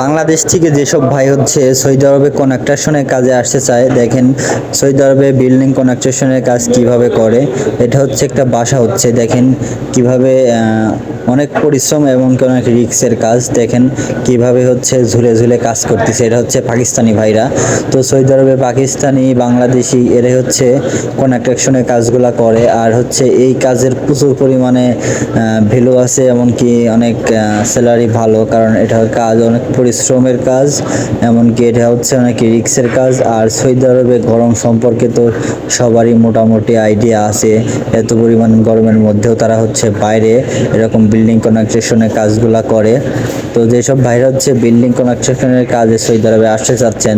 বাংলাদেশ থেকে যেসব ভাই হচ্ছে সৌদি আরবে কনস্ট্রাকশনের কাজে আসতে চায়, দেখেন সৌদি আরবে বিল্ডিং কনস্ট্রাকশনের কাজ কীভাবে করে, এটা হচ্ছে একটা বাসা হচ্ছে, দেখেন কীভাবে অনেক পরিশ্রম এবং অনেক রিক্সের কাজ, দেখেন কীভাবে হচ্ছে ঝুলে ঝুলে কাজ করতেছে, এটা হচ্ছে পাকিস্তানি ভাইরা। তো সৌদি আরবে পাকিস্তানি, বাংলাদেশি, এরাই হচ্ছে কনস্ট্রাকশনের কাজগুলা করে, আর হচ্ছে এই কাজের প্রচুর পরিমাণে ভ্যালু আছে, এমনকি অনেক স্যালারি ভালো, কারণ এটা কাজ অনেক পরিশ্রমের কাজ, এমনকি এটা হচ্ছে অনেক রিক্সের কাজ, আর সৌদি আরবে গরম সম্পর্কে তো সবারই মোটামুটি আইডিয়া আছে। এত পরিমাণ গরমের মধ্যেও তারা হচ্ছে বাইরে এরকম বিল্ডিং কনস্ট্রাকশনের কাজগুলা করে। তো যেসব ভাইরা হচ্ছে বিল্ডিং কনস্ট্রাকশনের কাজে সৌদি আরবে আসতে চাচ্ছেন,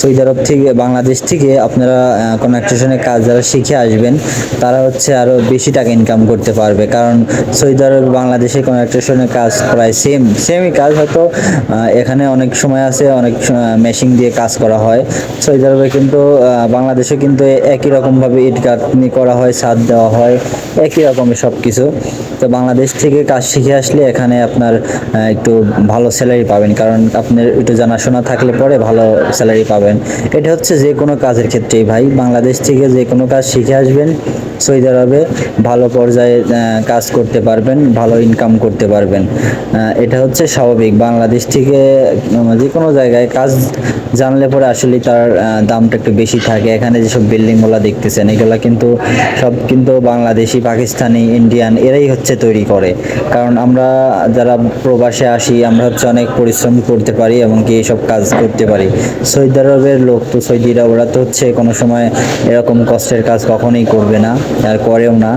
সৌদি আরব থেকে, বাংলাদেশ থেকে আপনারা কনস্ট্রাকশনের কাজ যারা শিখে আসবেন, তারা হচ্ছে আরও বেশি টাকা ইনকাম করতে পারবে। কারণ সৌদি আরব বাংলাদেশে কনস্ট্রাকশনের কাজ প্রায় সেম সেমই কাজ, হয়তো এখানে অনেক সময় আছে, অনেক মেশিন দিয়ে কাজ করা হয়। সৌদি আরবে কিন্তু বাংলাদেশে কিন্তু একই রকমভাবে ইট গাঁথনি করা হয়, ছাদ দেওয়া হয়, একই রকমের সব কিছু তো বাংলাদেশ থেকে কাজ শিখে আসলে এখানে আপনার একটু ভালো স্যালারি পাবেন। কারণ আপনার একটু জানাশোনা থাকলে পরে ভালো স্যালারি পাবেন। এটা হচ্ছে যে কোনো কাজের ক্ষেত্রেই ভাই। বাংলাদেশ থেকে যে কোনো কাজ শিখে আসবেন। সৌদি আরবে ভালো পর্যায়ে কাজ করতে পারবেন, ভালো ইনকাম করতে পারবেন। এটা হচ্ছে স্বাভাবিক। বাংলাদেশ থেকে যে কোনো জায়গায় কাজ জানলে পরে আসলে তার দামটা একটু বেশি থাকে। এখানে যেসব বিল্ডিংগুলো দেখতেছেন, এগুলো কিন্তু সব কিন্তু বাংলাদেশি, পাকিস্তানি ইন্ডিয়ান এরাই হচ্ছে তৈরি করে। কারণ আমরা যারা প্রবাসে আসি, আমরা হচ্ছে অনেক পরিশ্রম করতে পারি এমনকি এইসব কাজ করতে পারি। সৌদি আরবের লোক তো, সৌদিরা ওরা তো হচ্ছে কোনো সময় এরকম কষ্টের কাজ কখনোই করবে না। আর করেও না।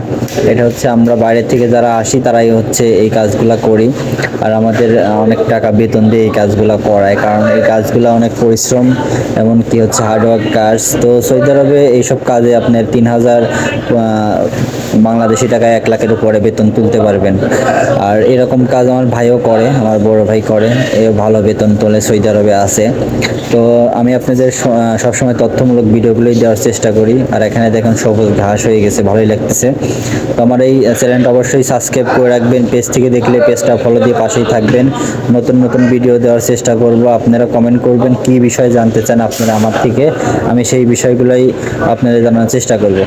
এটা হচ্ছে আমরা বাইরে থেকে যারা আসি, তারাই হচ্ছে এই কাজগুলো করি। আর আমাদের অনেক টাকা বেতন দিয়ে এই কাজগুলো করায়। কারণ এই কাজগুলো অনেক পরিশ্রম, এমনকি হচ্ছে হার্ডওয়ার্ক কাজ। তো সৌদি আরবে এইসব কাজে আপনার তিন হাজার বাংলাদেশি টাকায় এক লাখের উপরে বেতন তুলতে পারবেন। আর এরকম কাজ আমার ভাইও করে, আমার বড় ভাই করে এ ভালো বেতন তোলে, সৌদি আরবে আছে। তো আমি আপনাদের সবসময় তথ্যমূলক ভিডিওগুলোই দেওয়ার চেষ্টা করি। আর এখানে দেখুন সবুজ ঘাস হয়ে গেছে, ভালোই লাগতেছে। তো আমার এই চ্যানেলটা অবশ্যই সাবস্ক্রাইব করে রাখবেন, পেজ থেকে দেখলে পেজটা ফলো দিয়ে পাশেই থাকবেন। নতুন নতুন ভিডিও দেওয়ার চেষ্টা করব, আপনারা কমেন্ট করবেন, কি বিষয় জানতে চান আপনারা আমার থেকে, আমি সেই বিষয়গুলোই আপনাদের জানার চেষ্টা করব।